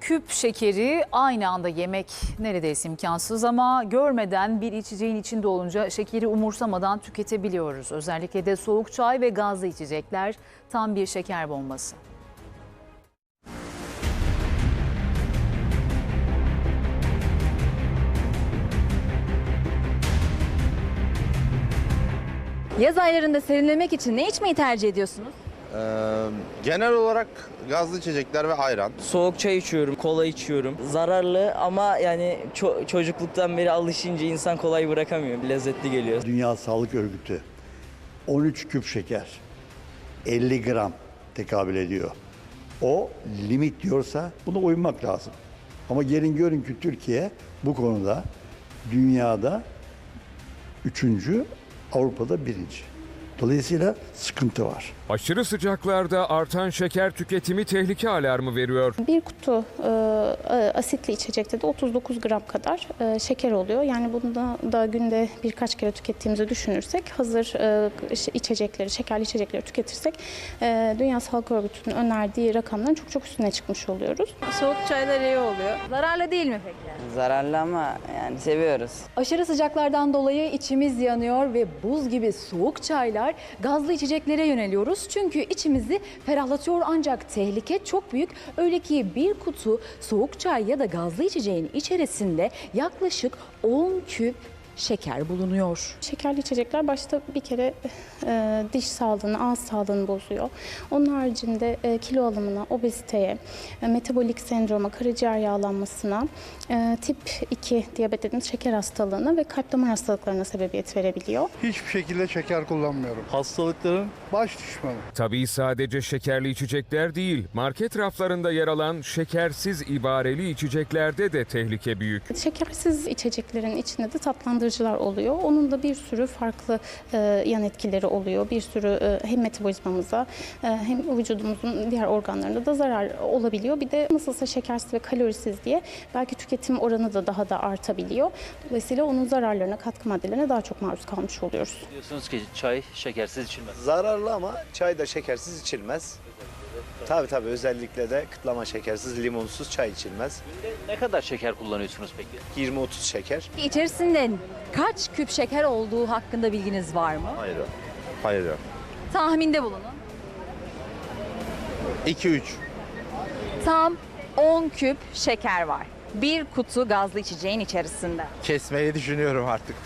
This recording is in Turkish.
küp şekeri aynı anda yemek neredeyse imkansız ama görmeden bir içeceğin içinde olunca şekeri umursamadan tüketebiliyoruz. Özellikle de soğuk çay ve gazlı içecekler tam bir şeker bombası. Yaz aylarında serinlemek için ne içmeyi tercih ediyorsunuz? Ee, genel olarak gazlı içecekler ve ayran. Soğuk çay içiyorum, kola içiyorum. Zararlı ama yani ço- çocukluktan beri alışınca insan kolay bırakamıyor. Lezzetli geliyor. Dünya Sağlık Örgütü 13 küp şeker 50 gram tekabül ediyor. O limit diyorsa buna uymak lazım. Ama gelin görün ki Türkiye bu konuda dünyada üçüncü, Avrupa'da birinci. Dolayısıyla sıkıntı var. Aşırı sıcaklarda artan şeker tüketimi tehlike alarmı veriyor. Bir kutu e, asitli içecekte de 39 gram kadar e, şeker oluyor. Yani bunu da, da günde birkaç kere tükettiğimizi düşünürsek hazır e, içecekleri, şekerli içecekleri tüketirsek e, Dünya Sağlık Örgütü'nün önerdiği rakamların çok çok üstüne çıkmış oluyoruz. Soğuk çaylar iyi oluyor. Zararlı değil mi peki? Zararlı ama yani seviyoruz. Aşırı sıcaklardan dolayı içimiz yanıyor ve buz gibi soğuk çaylar, gazlı içeceklere yöneliyoruz. Çünkü içimizi ferahlatıyor ancak tehlike çok büyük. Öyle ki bir kutu soğuk çay ya da gazlı içeceğin içerisinde yaklaşık 10 küp şeker bulunuyor. Şekerli içecekler başta bir kere e, diş sağlığını, ağız sağlığını bozuyor. Onun haricinde e, kilo alımına, obeziteye, e, metabolik sendroma, karaciğer yağlanmasına, e, tip 2 diyabet dediğimiz şeker hastalığına ve kalp damar hastalıklarına sebebiyet verebiliyor. Hiçbir şekilde şeker kullanmıyorum. Hastalıkların baş düşmanı. Tabii sadece şekerli içecekler değil, market raflarında yer alan şekersiz ibareli içeceklerde de tehlike büyük. Şekersiz içeceklerin içinde de tatlandırıcılar oluyor. Onun da bir sürü farklı e, yan etkileri oluyor. Bir sürü e, hem metabolizmamıza e, hem vücudumuzun diğer organlarına da zarar olabiliyor. Bir de nasılsa şekersiz ve kalorisiz diye belki tüketim oranı da daha da artabiliyor. Dolayısıyla onun zararlarına, katkı maddelerine daha çok maruz kalmış oluyoruz. Diyorsunuz ki çay şekersiz içilmez. Zararlı ama çay da şekersiz içilmez. Tabii tabii özellikle de kıtlama şekersiz, limonsuz çay içilmez. Ne kadar şeker kullanıyorsunuz peki? 20-30 şeker. İçerisinde kaç küp şeker olduğu hakkında bilginiz var mı? Hayır. Hayır yok. Tahminde bulunun. 2-3. Tam 10 küp şeker var. Bir kutu gazlı içeceğin içerisinde. Kesmeyi düşünüyorum artık.